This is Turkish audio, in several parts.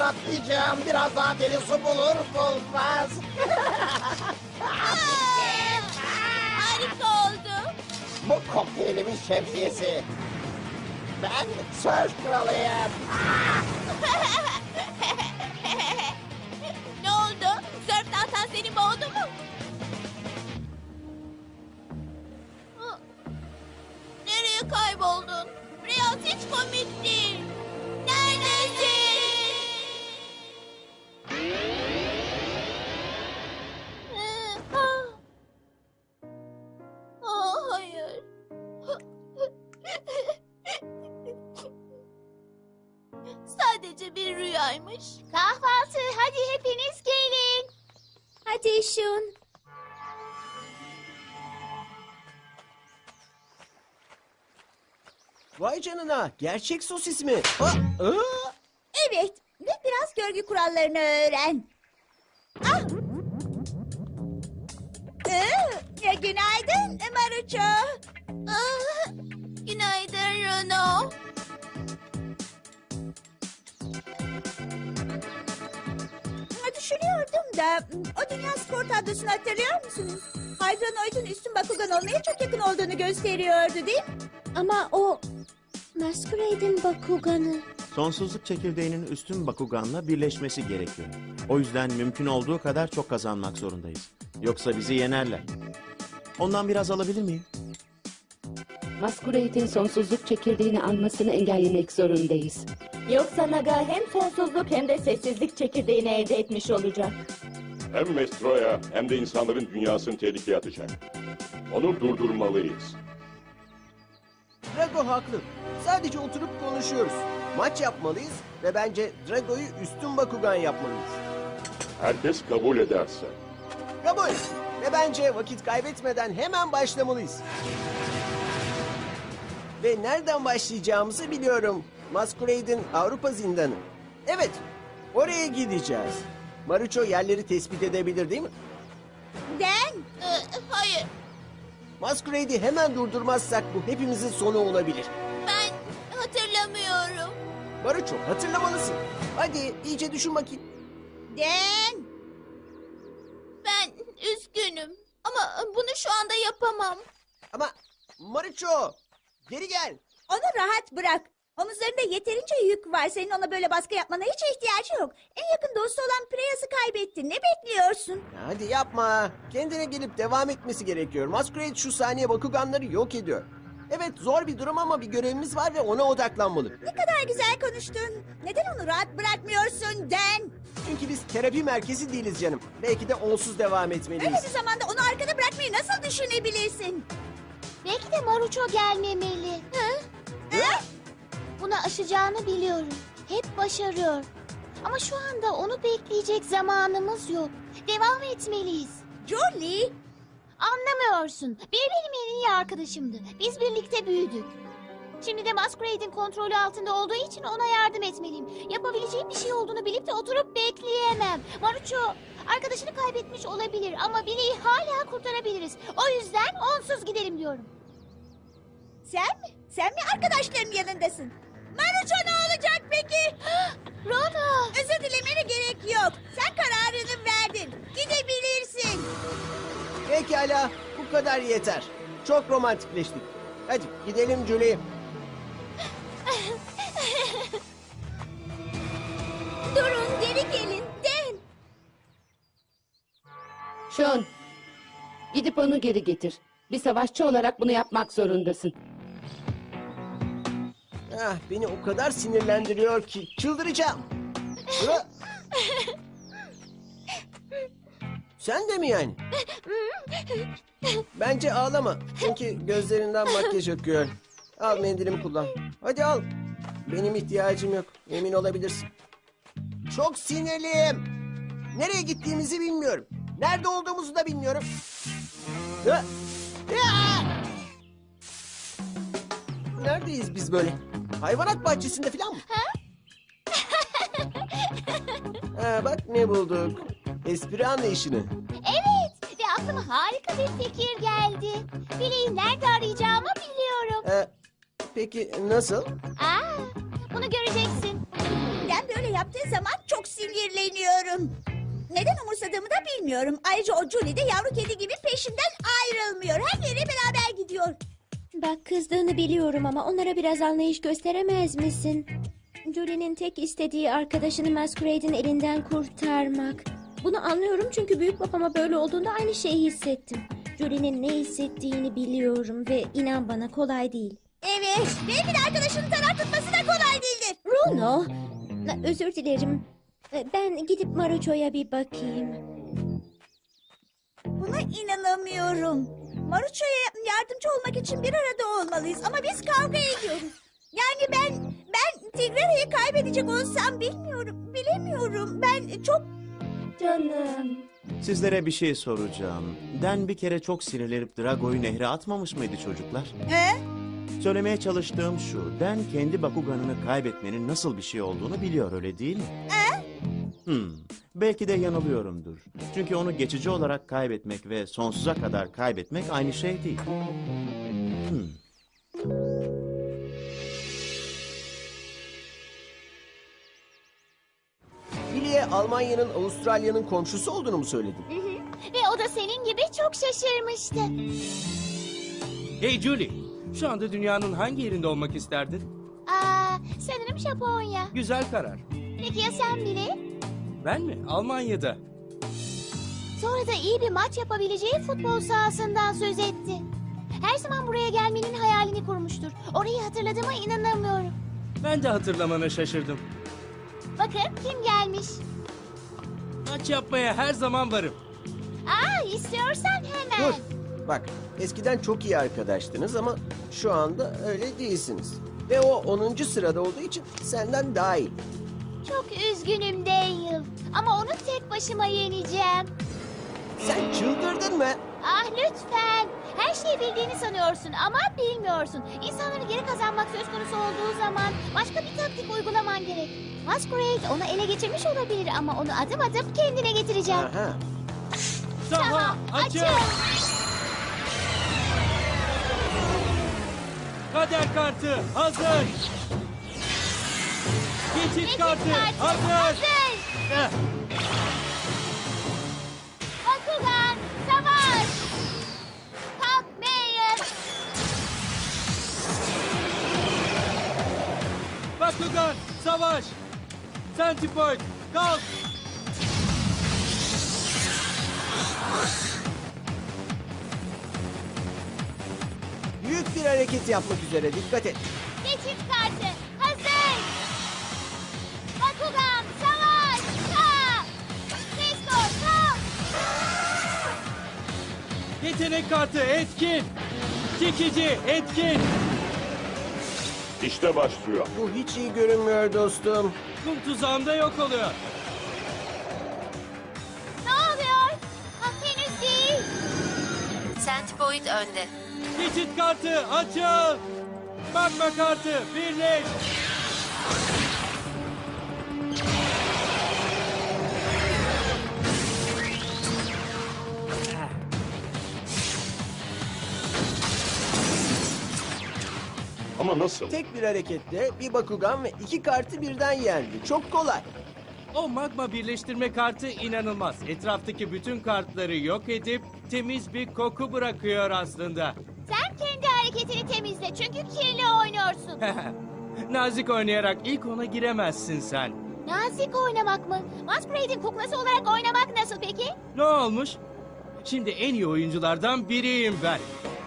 atlayacağım. Biraz daha deli su bulur bulmaz. Harika oldu. Bu kokteylimin şemsiyesi. Ben söz kralıyım. ne oldu? Sörf tahtan seni boğdu mu? Nereye kayboldun? Riyaz hiç komik değil. Bir rüyaymış. Kahvaltı hadi hepiniz gelin. Hadi Şun. Vay canına, gerçek sosis mi? Aa, aa! Evet ve biraz görgü kurallarını öğren. Ah! Ee, ya günaydın Maruço. Ah, günaydın Runo. Düşünüyordum da o dünya spor tablosunu hatırlıyor musunuz? Hydronoid'un üstün Bakugan olmaya çok yakın olduğunu gösteriyordu değil mi? Ama o Masquerade'in Bakugan'ı. Sonsuzluk çekirdeğinin üstün Bakugan'la birleşmesi gerekiyor. O yüzden mümkün olduğu kadar çok kazanmak zorundayız. Yoksa bizi yenerler. Ondan biraz alabilir miyim? Masquerade'in sonsuzluk çekirdeğini almasını engellemek zorundayız. Yoksa Naga hem sonsuzluk hem de sessizlik çekirdeğini elde etmiş olacak. Hem Mestro'ya hem de insanların dünyasını tehlikeye atacak. Onu durdurmalıyız. Drago haklı. Sadece oturup konuşuyoruz. Maç yapmalıyız ve bence Drago'yu üstün Bakugan yapmalıyız. Herkes kabul ederse. Kabul. Ve bence vakit kaybetmeden hemen başlamalıyız. Ve nereden başlayacağımızı biliyorum. Masquerade'in Avrupa zindanı. Evet, oraya gideceğiz. Marucho yerleri tespit edebilir değil mi? Den? hayır. Masquerade'i hemen durdurmazsak bu hepimizin sonu olabilir. Ben hatırlamıyorum. Marucho hatırlamalısın. Hadi iyice düşün bakayım. Den. Ben üzgünüm. Ama bunu şu anda yapamam. Ama Marucho geri gel. Onu rahat bırak. Omuzlarında yeterince yük var. Senin ona böyle baskı yapmana hiç ihtiyacı yok. En yakın dostu olan Preyas'ı kaybettin. Ne bekliyorsun? Hadi yapma. Kendine gelip devam etmesi gerekiyor. Masquerade şu saniye Bakuganları yok ediyor. Evet zor bir durum ama bir görevimiz var ve ona odaklanmalı. Ne kadar güzel konuştun. Neden onu rahat bırakmıyorsun Den? Çünkü biz terapi merkezi değiliz canım. Belki de onsuz devam etmeliyiz. Öyle bir zamanda onu arkada bırakmayı nasıl düşünebilirsin? Belki de Maruço gelmemeli. Hı? Bunu aşacağını biliyorum. Hep başarıyor. Ama şu anda onu bekleyecek zamanımız yok. Devam etmeliyiz. Julie, Anlamıyorsun. Bir benim en iyi arkadaşımdı. Biz birlikte büyüdük. Şimdi de Masquerade'in kontrolü altında olduğu için ona yardım etmeliyim. Yapabileceğim bir şey olduğunu bilip de oturup bekleyemem. Maruço arkadaşını kaybetmiş olabilir ama Billy'i hala kurtarabiliriz. O yüzden onsuz gidelim diyorum. Sen mi? Sen mi arkadaşların yanındasın? Maruço ne olacak peki? Rona! Özür dilemene gerek yok. Sen kararını verdin. Gidebilirsin. Pekala, bu kadar yeter. Çok romantikleştik. Hadi gidelim Julie. Durun geri gelin. Den. Sean, gidip onu geri getir. Bir savaşçı olarak bunu yapmak zorundasın. Ah, beni o kadar sinirlendiriyor ki çıldıracağım. Sen de mi yani? Bence ağlama. Çünkü gözlerinden makyaj akıyor. Al mendilimi kullan. Hadi al. Benim ihtiyacım yok. Emin olabilirsin. Çok sinirliyim. Nereye gittiğimizi bilmiyorum. Nerede olduğumuzu da bilmiyorum. Neredeyiz biz böyle? Hayvanat bahçesinde falan mı? ha, bak ne bulduk. Espri anlayışını. Evet ve aklıma harika bir fikir geldi. Billy'i nerede arayacağımı biliyorum. Ha, peki nasıl? Aa, bunu göreceksin. Ben böyle yaptığı zaman çok sinirleniyorum. Neden umursadığımı da bilmiyorum. Ayrıca o Julie de yavru kedi gibi peşinden ayrılmıyor. Her yere beraber gidiyor. Bak kızdığını biliyorum ama onlara biraz anlayış gösteremez misin? Julie'nin tek istediği arkadaşını Masquerade'in elinden kurtarmak. Bunu anlıyorum çünkü büyük babama böyle olduğunda aynı şeyi hissettim. Julie'nin ne hissettiğini biliyorum ve inan bana kolay değil. Evet, belki de arkadaşının taraf tutması da kolay değildir. Bruno, özür dilerim. Ben gidip Maruço'ya bir bakayım. Buna inanamıyorum. Maruço'ya yardımcı olmak için bir arada olmalıyız ama biz kavga ediyoruz. Yani ben ben Tigrera'yı kaybedecek olsam bilmiyorum, bilemiyorum. Ben çok Canım. Sizlere bir şey soracağım. Den bir kere çok sinirlenip Drago'yu nehre atmamış mıydı çocuklar? He? Söylemeye çalıştığım şu. Den kendi Bakuganını kaybetmenin nasıl bir şey olduğunu biliyor öyle değil mi? Hmm, belki de yanılıyorumdur. Çünkü onu geçici olarak kaybetmek ve sonsuza kadar kaybetmek aynı şey değil. Hmm. Billy'e Almanya'nın Avustralya'nın komşusu olduğunu mu söyledin? Ve o da senin gibi çok şaşırmıştı. Hey Julie, şu anda dünyanın hangi yerinde olmak isterdin? Aa, sanırım Japonya. Güzel karar. Peki ya sen biri? Ben mi? Almanya'da. Sonra da iyi bir maç yapabileceği futbol sahasından söz etti. Her zaman buraya gelmenin hayalini kurmuştur. Orayı hatırladığıma inanamıyorum. Ben de hatırlamana şaşırdım. Bakın kim gelmiş. Maç yapmaya her zaman varım. Aa, istiyorsan hemen. Dur. Bak, eskiden çok iyi arkadaştınız ama şu anda öyle değilsiniz. Ve o 10. sırada olduğu için senden daha iyi. Çok üzgünüm Dale. Ama onu tek başıma yeneceğim. Sen çıldırdın mı? Ah lütfen. Her şeyi bildiğini sanıyorsun ama bilmiyorsun. İnsanları geri kazanmak söz konusu olduğu zaman başka bir taktik uygulaman gerek. Masquerade onu ele geçirmiş olabilir ama onu adım adım kendine getireceğim. Aha. Saha açıl. Kader kartı hazır. Geçit Geçit kartı kartı hazır. hazır. Eh, Bakugan savaş. Kalk Mayer. Bakugan savaş. Centipoid kalk. Büyük bir hareket yapmak üzere dikkat et. Geçit kartı Yetenek kartı etkin. Çekici etkin. İşte başlıyor. Bu hiç iyi görünmüyor dostum. Kum tuzağımda yok oluyor. Ne oluyor? Ha, henüz değil. Centipoid önde. Geçit kartı açıl. Magma kartı birleş. Ama nasıl? Tek bir hareketle bir Bakugan ve iki kartı birden yendi. Çok kolay. O magma birleştirme kartı inanılmaz. Etraftaki bütün kartları yok edip temiz bir koku bırakıyor aslında. Sen kendi hareketini temizle çünkü kirli oynuyorsun. Nazik oynayarak ilk ona giremezsin sen. Nazik oynamak mı? Masquerade'in kuklası olarak oynamak nasıl peki? Ne olmuş? Şimdi en iyi oyunculardan biriyim ben.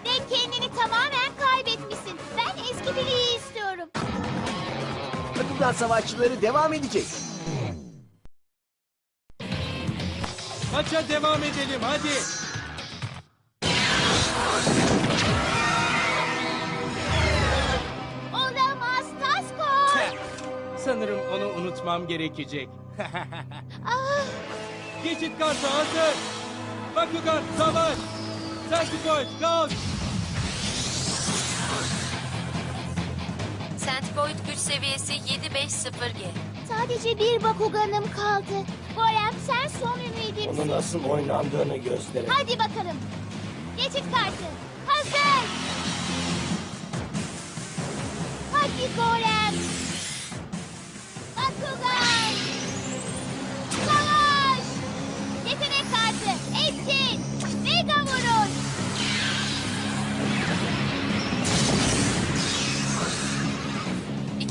Ve kendini tamamen Bakugan savaşçıları devam edecek. Maça devam edelim hadi. Olamaz Tasko. Sanırım onu unutmam gerekecek. ah, Geçit kartı hazır. Bakugan savaş. Centipoid kalk. Centipoid güç seviyesi 750G. sadece bir Bakuganım kaldı. Gorem sen son ümidimsin. nasıl oynandığını gösterin. Hadi bakalım. Geçit kartı. Hazır. Hadi Gorem. Bakugan.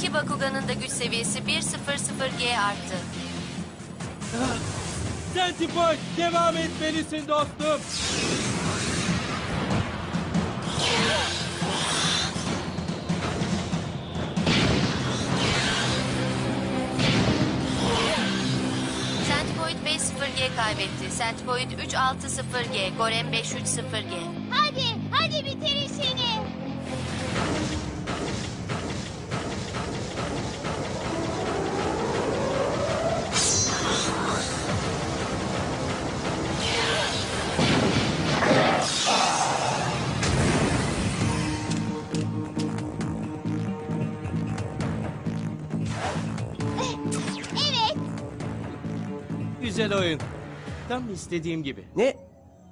İki Bakugan'ın da güç seviyesi 100G arttı. Centipoid devam etmelisin dostum. Centipoid 50G kaybetti. Centipoid 360G, Gorem 530G. Hadi. Güzel oyun. Tam istediğim gibi. Ne?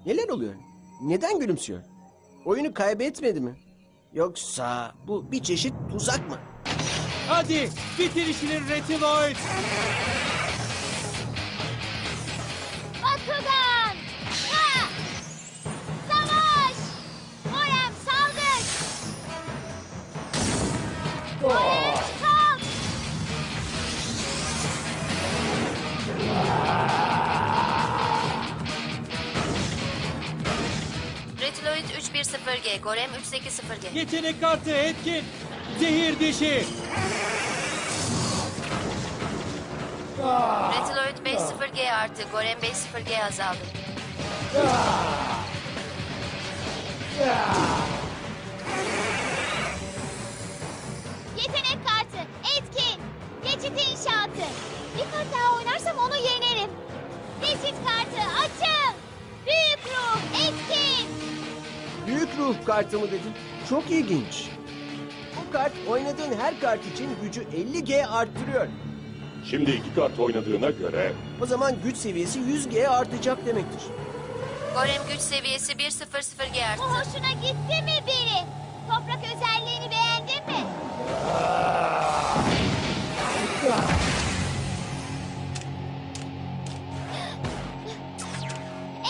Neler oluyor? Neden gülümsüyor? Oyunu kaybetmedi mi? Yoksa bu bir çeşit tuzak mı? Hadi bitir işini Retiloid. Retiloid 310G, Gorem 380G. Yetenek kartı etkin. Zehir dişi. Retiloid 50G arttı, Gorem 50G azaldı. Yetenek kartı, etkin, geçit inşaatı. Bir kart daha oynarsam onu yenerim. Geçit kartı açın. Ruh kartı mı dedin? Çok ilginç. Bu kart oynadığın her kart için gücü 50G arttırıyor. Şimdi iki kart oynadığına göre O zaman güç seviyesi 100G artacak demektir. Gorem güç seviyesi 100G Bu arttı. hoşuna gitti mi biri? Toprak özelliğini beğendin mi?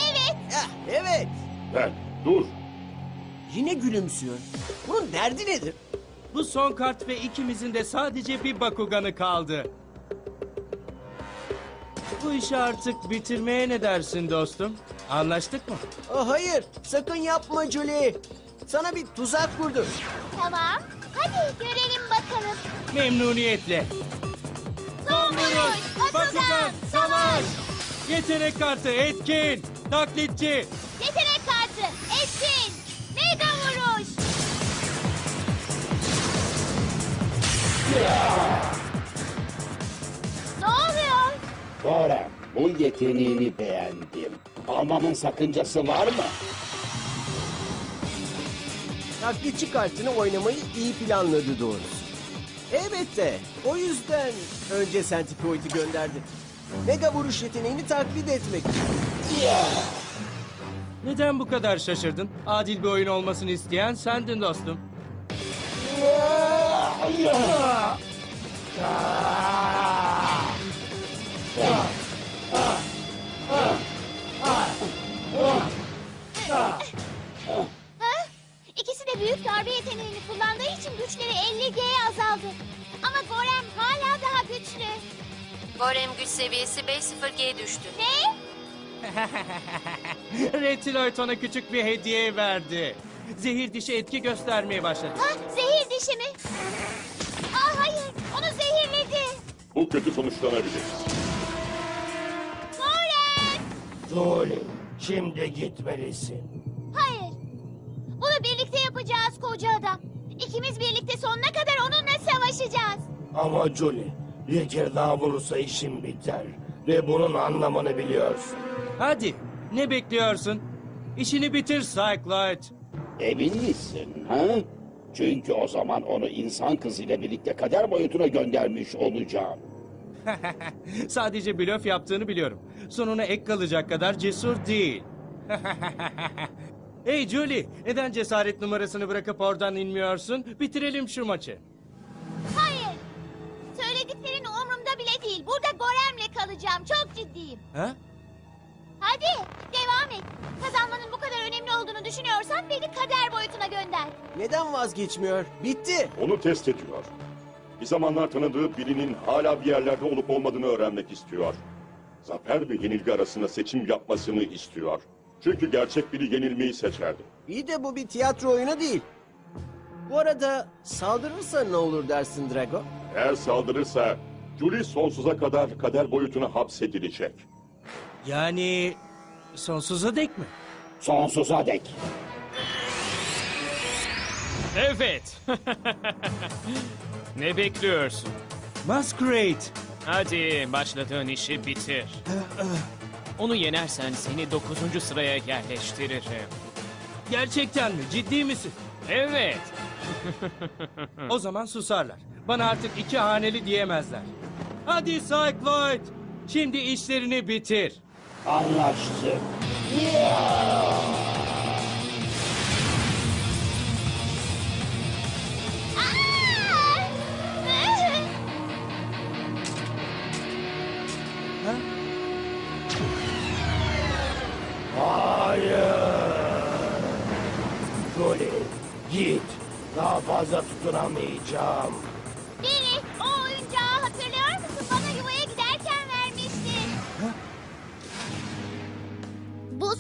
Evet. Ah, evet. ben dur. Yine gülümsüyor. Bunun derdi nedir? Bu son kart ve ikimizin de sadece bir Bakugan'ı kaldı. Bu işi artık bitirmeye ne dersin dostum? Anlaştık mı? Ah, hayır, sakın yapma Julie. Sana bir tuzak kurdu. Tamam. Hadi görelim bakalım. Memnuniyetle. Son vuruş. Bakugan. savaş. Yetenek kartı etkin. Taklitçi. Yetenek Ne oluyor? Gorem, bu yeteneğini beğendim. Almamın sakıncası var mı? Taklitçi kartını oynamayı iyi planladı doğrusu. Elbette. O yüzden önce Centipoid'i gönderdi. Mega vuruş yeteneğini taklit etmek. Neden bu kadar şaşırdın? Adil bir oyun olmasını isteyen sendin dostum. Ha? İkisi de büyük darbe yeteneğini kullandığı için güçleri 50G'ye azaldı. Ama Gorem hala daha güçlü. Gorem güç seviyesi 5-0G düştü. Ne? Reptiloid ona küçük bir hediye verdi. Zehir dişi etki göstermeye başladı. Ha, zehir dişi mi? Aa hayır, onu zehirledi. Bu kötü sonuçlanabilir. Gorem! Julie, şimdi gitmelisin. Hayır. Bunu birlikte yapacağız koca adam. İkimiz birlikte sonuna kadar onunla savaşacağız. Ama Julie, bir kere daha vurursa işim biter. Ve bunun anlamını biliyorsun. Hadi, ne bekliyorsun? İşini bitir Cycloid. Emin misin ha? Çünkü o zaman onu insan kızıyla birlikte kader boyutuna göndermiş olacağım. Sadece blöf yaptığını biliyorum. Sonuna ek kalacak kadar cesur değil. hey Julie, neden cesaret numarasını bırakıp oradan inmiyorsun? Bitirelim şu maçı. Hayır. Söylediklerin umurumda bile değil. Burada Gorem'le kalacağım. Çok ciddiyim. Ha? Hadi devam et. Kazanmanın bu kadar önemli olduğunu düşünüyorsan beni kader boyutuna gönder. Neden vazgeçmiyor? Bitti. Onu test ediyor. Bir zamanlar tanıdığı birinin hala bir yerlerde olup olmadığını öğrenmek istiyor. Zafer ve yenilgi arasında seçim yapmasını istiyor. Çünkü gerçek biri yenilmeyi seçerdi. İyi de bu bir tiyatro oyunu değil. Bu arada saldırırsa ne olur dersin Drago? Eğer saldırırsa Julie sonsuza kadar kader boyutuna hapsedilecek. Yani sonsuza dek mi? Sonsuza dek. Evet. ne bekliyorsun? Masquerade. Hadi başladığın işi bitir. Onu yenersen seni 9. sıraya yerleştiririm. Gerçekten mi? Ciddi misin? Evet. O zaman susarlar. Bana artık iki haneli diyemezler. Hadi Cycloid. Şimdi işlerini bitir. Anlaştık. Hayır. Julie, git. Daha fazla tutunamayacağım.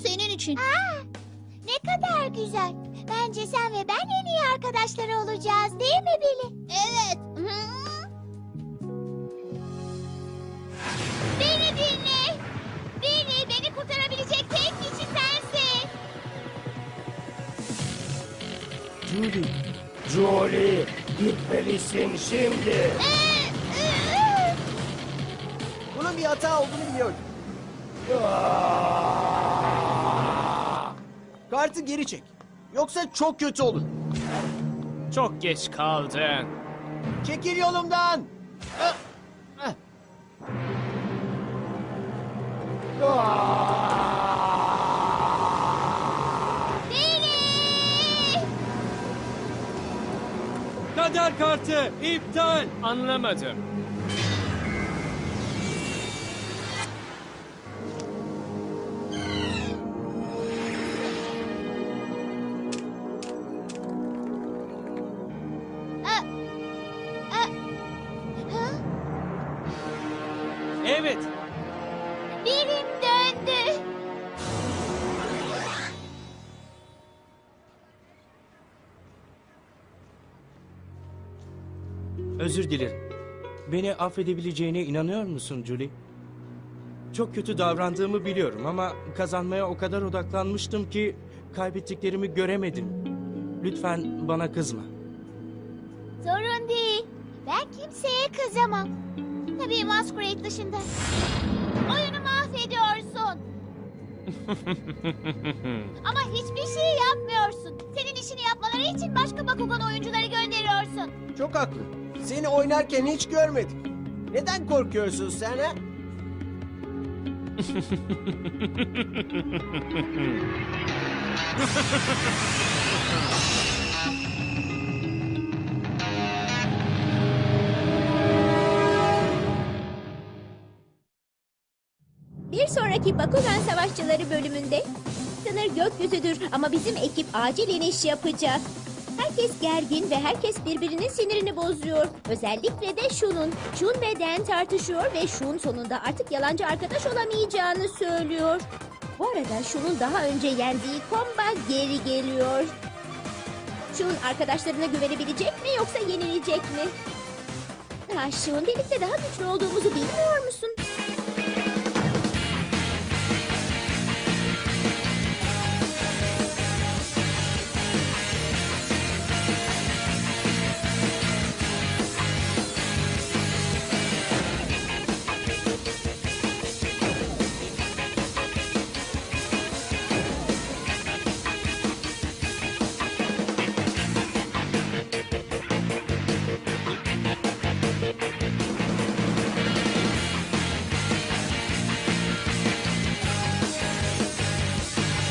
Senin için. Aa, ne kadar güzel. Bence sen ve ben en iyi arkadaşlar olacağız değil mi Billy? Evet. Beni dinle. Billy beni kurtarabilecek tek kişi sensin. Julie. Julie, gitmelisin şimdi. Bunun bir hata olduğunu biliyordum. Kartı geri çek. Yoksa çok kötü olur. Çok geç kaldın. Çekil yolumdan. Ah, ah. Billy! Kader kartı iptal. Anlamadım. Özür dilerim. Beni affedebileceğine inanıyor musun Julie? Çok kötü davrandığımı biliyorum ama kazanmaya o kadar odaklanmıştım ki kaybettiklerimi göremedim. Lütfen bana kızma. Sorun değil. Ben kimseye kızamam. Tabii Masquerade dışında. Oyunu mahvediyorsun. Ama hiçbir şey yapmıyorsun. Senin işini yapmaları için başka Bakugan oyuncuları gönderiyorsun. Çok haklı. Seni oynarken hiç görmedik. Neden korkuyorsun sen ha? Bir sonraki Bakugan Savaşçıları bölümünde sınır gökyüzüdür ama bizim ekip acil iniş yapacak. Herkes gergin ve herkes birbirinin sinirini bozuyor. Özellikle de Shun'un. Shun ve Dan tartışıyor ve Shun sonunda artık yalancı arkadaş olamayacağını söylüyor. Bu arada Shun'un daha önce yendiği Komba geri geliyor. Shun arkadaşlarına güvenebilecek mi yoksa yenilecek mi? Ha Shun birlikte daha güçlü olduğumuzu bilmiyor musun?